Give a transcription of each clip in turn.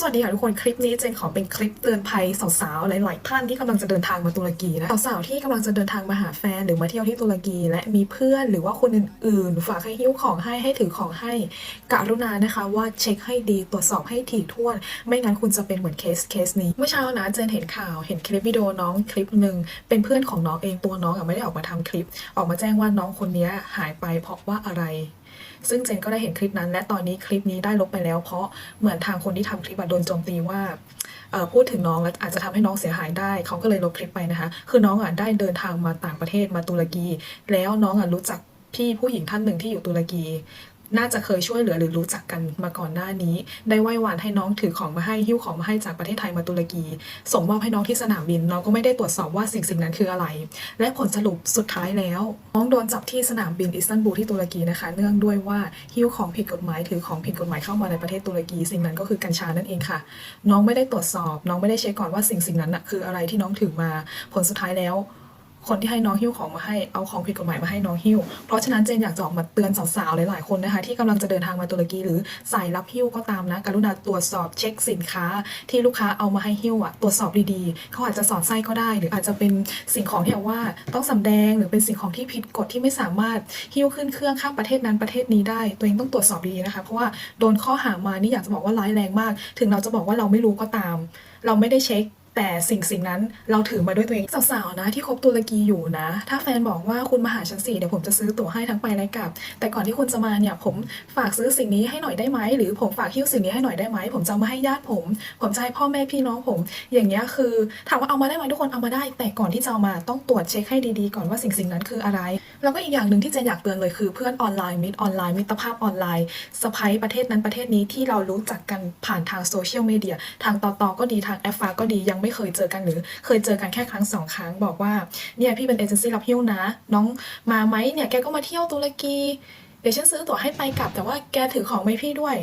สวัสดีค่ะทุกคนคลิปนี้เจนขอเป็นคลิปเตือนภัยสาวๆหลายๆท่านที่กำลังจะเดินทางมาตุรกีนะสาวๆที่กำลังจะเดินทางมาหาแฟนหรือมาเที่ยวที่ตุรกี และมีเพื่อนหรือว่าคนอื่นๆ ฝากให้หิ้วของให้ให้ถือของให้กรุณานะคะ ว่าเช็คให้ดีตรวจสอบให้ถี่ถ้วน ไม่งั้นคุณจะเป็นเหมือนเคสเคสนี้เมื่อเช้านะเจนเห็นข่าวเห็นคลิปวิดีโอน้องคลิปหนึ่งเป็นเพื่อนของน้องเองตัวน้องอะไม่ได้ออกมาทำคลิป ออกมาแจ้งว่าน้องคนนี้หายไปเพราะว่าอะไรซึ่งเจนก็ได้เห็นคลิปนั้น และตอนนี้คลิปนี้ได้ลบไปแล้ว เพราะเหมือนทางคนที่ทำคลิปโดนโจมตีว่าพูดถึงน้องแล้วอาจจะทำให้น้องเสียหายได้ เขาก็เลยลบคลิปไปนะคะ คือน้องอะได้เดินทางมาต่างประเทศมาตุรกี แล้วน้องอะรู้จักพี่ผู้หญิงท่านหนึ่งที่อยู่ตุรกี น่าจะเคยช่วยเหลือหรือรู้จักกันมาก่อนหน้านี้ ได้ไหว้วานให้น้องถือของมาให้หิ้วของมาให้จากประเทศไทยมาตุรกี ส่งมอบให้น้องที่สนามบิน น้องก็ไม่ได้ตรวจสอบว่าสิ่งสิ่งนั้นคืออะไร และผลสรุปสุดท้ายแล้ว น้องโดนจับที่สนามบินอิสตันบูลที่ตุรกีนะคะ เนื่องด้วยว่าหิ้วของผิดกฎหมายถือของผิดกฎหมายเข้ามาในประเทศตุรกี สิ่งนั้นก็คือกัญชานั่นเองค่ะ น้องไม่ได้ตรวจสอบ น้องไม่ได้เช็คก่อนว่าสิ่งสิ่งนั้นน่ะคืออะไรที่น้องถือมา ผลสุดท้ายแล้ว คนที่ให้น้องหิ้วของมาให้เอาของผิดกฎหมายมาให้น้องหิ้ว เพราะฉะนั้นเจนอยากจะออกมาเตือนสาวๆหลายๆคนนะคะที่กำลังจะเดินทางมาตุรกีหรือสายรับหิ้วก็ตามนะกรุณาตรวจสอบเช็คสินค้า ที่ลูกค้าเอามาให้หิ้วอะตรวจสอบดีๆ เขาอาจจะสอดไส้ก็ได้ หรืออาจจะเป็นสิ่งของที่ว่าต้องสำแดงหรือเป็นสิ่งของที่ผิดกฎที่ไม่สามารถหิ้วขึ้นเครื่องข้ามประเทศนั้นประเทศนี้ได้ ตัวเองต้องตรวจสอบดีนะคะเพราะว่าโดนข้อหามานี่อยากจะบอกว่าร้ายแรงมาก ถึงเราจะบอกว่าเราไม่รู้ก็ตาม เราไม่ได้เช็ค แต่สิ่งสิ่งนั้นเราถือมาด้วยตัวเองสาวๆนะที่คบตุรกีอยู่นะ ถ้าแฟนบอกว่าคุณมาหาฉันสิเดี๋ยวผมจะซื้อตั๋วให้ทั้งไปและกลับ แต่ก่อนที่คุณจะมาเนี่ยผมฝากซื้อสิ่งนี้ให้หน่อยได้ไหมหรือผมฝากหิ้วสิ่งนี้ให้หน่อยได้ไหมผมจะมาให้ญาติผม ผมจะให้พ่อแม่พี่น้องผม อย่างเงี้ยคือถามว่าเอามาได้ไหมทุกคนเอามาได้ แต่ก่อนที่จะเอามาต้องตรวจเช็คให้ดีๆ ก่อนว่าสิ่งสิ่งนั้นคืออะไร แล้วก็อีกอย่างหนึ่งที่เจนอยากเตือนเลยคือเพื่อนออนไลน์มิตรออนไลน์มิตรภาพออนไลน์สะพายประเทศนั้นประเทศนี้ที่เรารู้จักกันผ่านทางโซเชียลมีเดียทางต่อต่อก็ดีทางแอฟฟาก็ดียังไม่เคยเจอกันหรือเคยเจอกันแค่ครั้งสองครั้งบอกว่าเนี่ยพี่เป็นเอเจนซี่รับหิ้วนะ น้องมาไหมเนี่ยแกก็มาเที่ยวตุรกีเดี๋ยวฉันซื้อตั๋วให้ไปกลับ แต่ว่าแกถือของไหมพี่ด้วย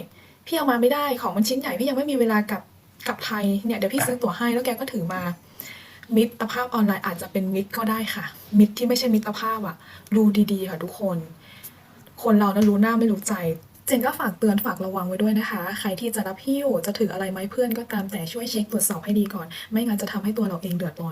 พี่เอามาไม่ได้ของมันชิ้นใหญ่พี่ยังไม่มีเวลากลับกลับไทยเนี่ยเดี๋ยวพี่ซื้อตั๋วให้แล้วแกก็ถือมามิตรภาพออนไลน์อาจจะเป็นมิตรก็ได้ค่ะ มิตรที่ไม่ใช่มิตรภาพอะดูดีๆค่ะทุกคน คนเรานะรู้หน้าไม่รู้ใจ เจนก็ฝากเตือนฝากระวังไว้ด้วยนะคะ ใครที่จะรับหิ้วจะถืออะไรไหมเพื่อนก็ตามแต่ช่วยเช็คตรวจสอบให้ดีก่อน ไม่งั้นจะทำให้ตัวเราเองเดือดร้อน